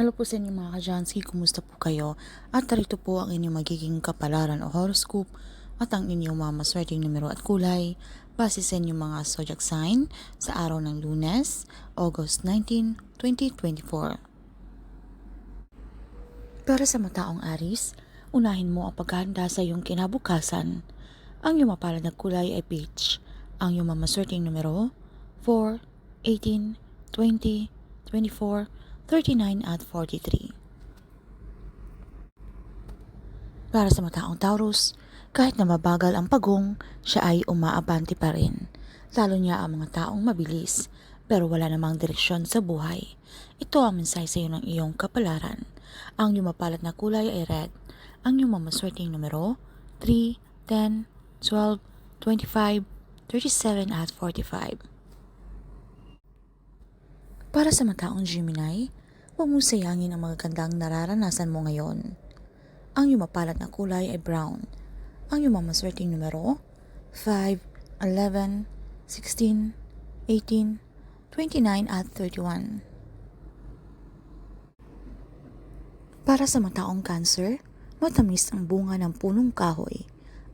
Hello po sa inyo mga kajansky, kumusta po kayo? At narito po ang inyong magiging kapalaran o horoscope at ang inyong mga maswerteng numero at kulay base sa inyong mga zodiac sign sa araw ng lunes, August 19, 2024. Para sa mataong Aris, unahin mo ang paghahanda sa iyong kinabukasan. Ang iyong mapalad na kulay ay peach. Ang iyong mamaswerteng numero 4, 18, 20, 24, 39 at 43. Para sa mataong Taurus, kahit na mabagal ang pagong, siya ay umaabante pa rin. Lalo niya ang mga taong mabilis, pero wala namang direksyon sa buhay. Ito ang mensahe sa iyo ng iyong kapalaran. Ang iyong mapalat na kulay ay red. Ang iyong mamaswerteng numero 3, 10, 12, 25, 37 at 45. Para sa mataong Gemini, huwag mong sayangin ang magagandang nararanasan mo ngayon. Ang iyong mapalat na kulay ay brown. Ang iyong mamaswerteng numero 5, 11, 16, 18, 29 at 31. Para sa mataong cancer, matamis ang bunga ng punong kahoy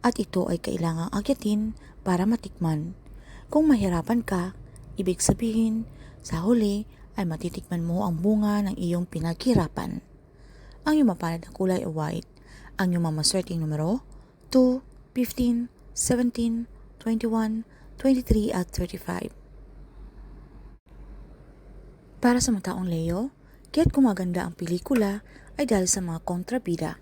at ito ay kailangang agyatin para matikman. Kung mahirapan ka, ibig sabihin, sa huli ay matitikman mo ang bunga ng iyong pinaghirapan. Ang iyong mapalad na kulay ay white. Ang iyong mamaswerteng numero 2, 15, 17, 21, 23 at 35. Para sa mataong Leo, kaya't kumaganda ang pelikula ay dahil sa mga kontrabida.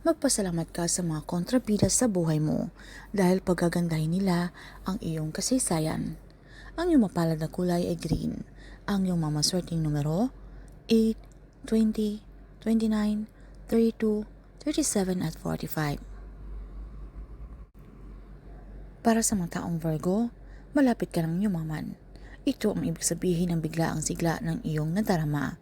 Magpasalamat ka sa mga kontrabida sa buhay mo dahil pagagandahin nila ang iyong kasaysayan. Ang iyong mapalad na kulay ay green. Ang iyong mamaswerteng numero 8, 20, 29, 32, 37 at 45. Para sa mga taong Virgo, malapit ka ng yumaman. Ito ang ibig sabihin ng biglaang sigla ng iyong nadarama.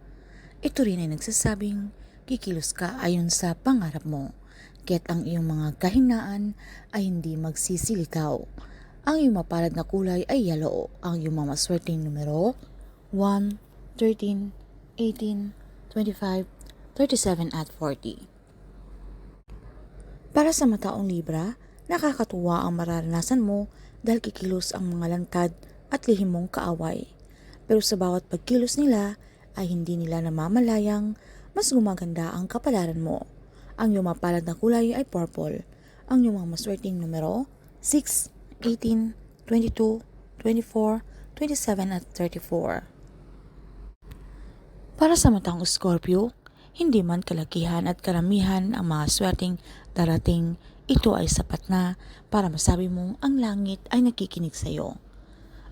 Ito rin ay nagsasabing kikilos ka ayon sa pangarap mo. Kaya't ang iyong mga kahinaan ay hindi magsisilitaw. Ang iyong mapalad na kulay ay yellow. Ang iyong mga maswerteng numero 1, 13, 18, 25, 37 at 40. Para sa mataong Libra, nakakatuwa ang mararanasan mo dahil kikilos ang mga lantad at lihim mong kaaway. Pero sa bawat pagkilos nila ay hindi nila namamalayang mas gumaganda ang kapalaran mo. Ang iyong mapalad na kulay ay purple. Ang iyong mga maswerteng numero 6, 18, 22, 24, 27 at 34. Para sa matang Scorpio, hindi man kalakihan at karamihan ang mga swerteng darating, ito ay sapat na para masabi mong ang langit ay nakikinig sa iyo.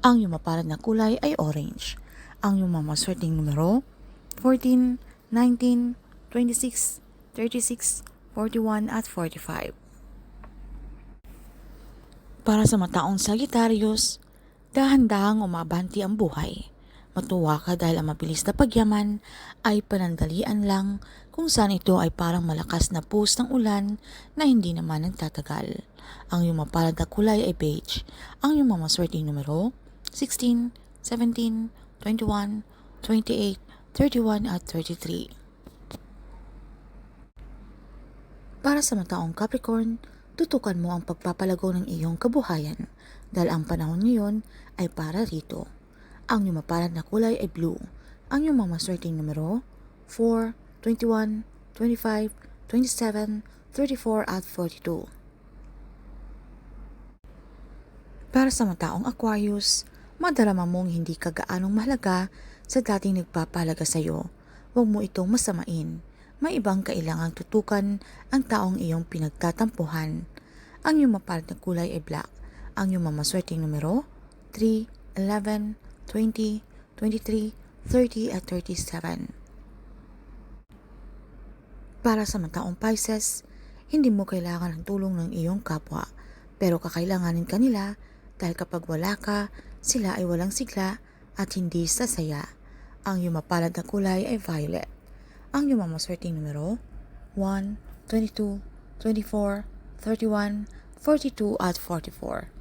Ang iyong mapalad na kulay ay orange. Ang iyong mga maswerteng numero 14, 19, 26, 36, 41 at 45. Para sa mataong Sagittarius, dahan-dahang umabanti ang buhay. Matuwa ka dahil ang mabilis na pagyaman ay panandalian lang kung saan ito ay parang malakas na pus ng ulan na hindi naman nagtatagal. Ang iyong mapalad na kulay ay beige. Ang iyong mamaswerteng numero 16, 17, 21, 28, 31 at 33. Para sa mataong Capricorn, tutukan mo ang pagpapalago ng iyong kabuhayan dahil ang panahon ngayon ay para rito. Ang iyong mapalad na kulay ay blue. Ang iyong mamaswerteng numero 4, 21, 25, 27, 34 at 42. Para sa mataong Aquarius, madarama mong hindi ka gaanong mahalaga sa dating nagpapalaga sa iyo. Huwag mo itong masamain. May ibang kailangang tutukan ang taong iyong pinagtatampuhan. Ang iyong mapalad na kulay ay black. Ang iyong mamaswerteng numero 3, 11, 20, 23, 30 at 37. Para sa mataong Pisces, hindi mo kailangan ng tulong ng iyong kapwa, pero kakailanganin ka nila dahil kapag wala ka, sila ay walang sigla at hindi sasaya. Ang iyong mapalad na kulay ay violet. Ang iyong mamaswerteng numero 1, 22, 24, 31, 42 at 44.